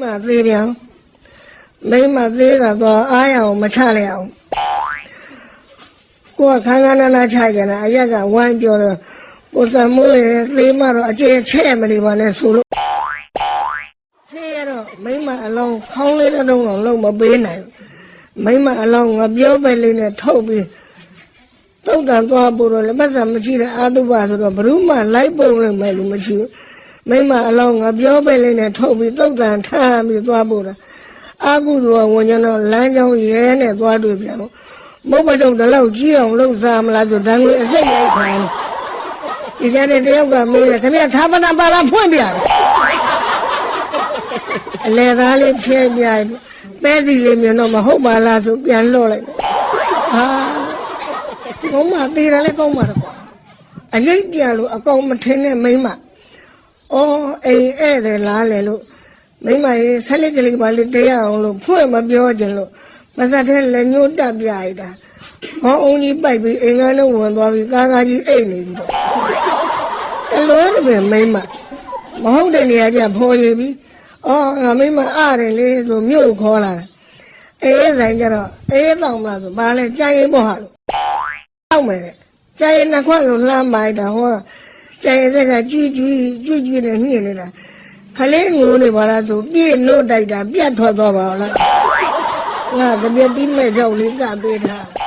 မသေးပြန်မိမသေးတာတော့အားရအောင်မချလိုက်အောင်ကိုကခန်းခန်းနာနာချကြတယ်အရက်ကဝိုင်းပြောတော့ကိုစံမိုးလေသေးမတော့အကျဲချဲ့မနေပါနဲ့ဆိုလို့ဆေးရတော့မိမအလုံးခေါင်းလေးတစ်လုံးတော့လုံးမပေးနိုင်ဘူးမိမအလုံးငါပြောပဲလေးနဲ့ထုတ်ပြီးတုတ်တန်သွားပို့တော့လည်းပတ်စံမရှိတဲ့အာတုပဆိုတော့ဘ ᱹ မှလိုက်ပုံလို့မဲ့လို့မရှိဘူး မိမအလုံးငါပြောပဲလေးနဲ့ထုတ်ပြီးတုတ်တန်ထမ်းပြီးသွားပို့တာအာကုသူကဝင်ကျတော့လမ်းကြောင်းရဲနဲ့သွားတွေ့ပြန်မုတ်ပတုံတလောက်ကြီးအောင်လှုပ်စားမလားဆိုတန်းကိုအစိတ်လိုက်ခိုင်းဒီကြတဲ့တယောက်ကမေးတယ်ခင်ဗျထာပနာပါလားဖွင့်ပြတယ်အလေသားလေးဖြဲပြတယ်ပဲစီလေးမြင်တော့မဟုတ်ပါလားဆိုပြန်လွတ်လိုက်တယ်ဟာကောင်းမသေးတယ်လေကောင်းပါတော့ကွာအရေးပြန်လို့အကောင်မထင်းနဲ့မိမ အော်အိမ်ဧည့်တယ်လားလေလို့မိမရေဆက်လက်ကလေးပါလေးတရားအောင်လို့ဖွင့်မပြောချင်လို့ပါစက်ထဲလက်ညှိုးတက်ပြရတာဟောအုံကြီးပိုက်ပြီးအိမ်ကန်းလုံးဝင်သွားပြီးကားကားကြီးအိတ်နေပြီတော့အလိုတပင်မိမမဟုတ်တဲ့နေရာကျဖော်ရပြီအော်ငါမိမအားတယ်လေဆိုမြို့ခေါ်လာတာအေးဆိုင်ကျတော့အေးတောင်မလားဆိုဘာလဲကြိုင်ရင်ပေါ့ဟာလို့တောက်မယ်တဲ့ကျရင်နှစ်ခွက်လုံးလှမ်းပါလိုက်တာဟော ကျရင်စက်ကကြွီးကြွီးကြွီးကြွီးနဲ့ညှင်နေတာခလေးငိုနေပါလားဆိုပြည့်နို့တိုက်တာပြတ်ထွက်သွားပါလားငါတပြက်တိမဲ့ကြောက်လေးကပေးထား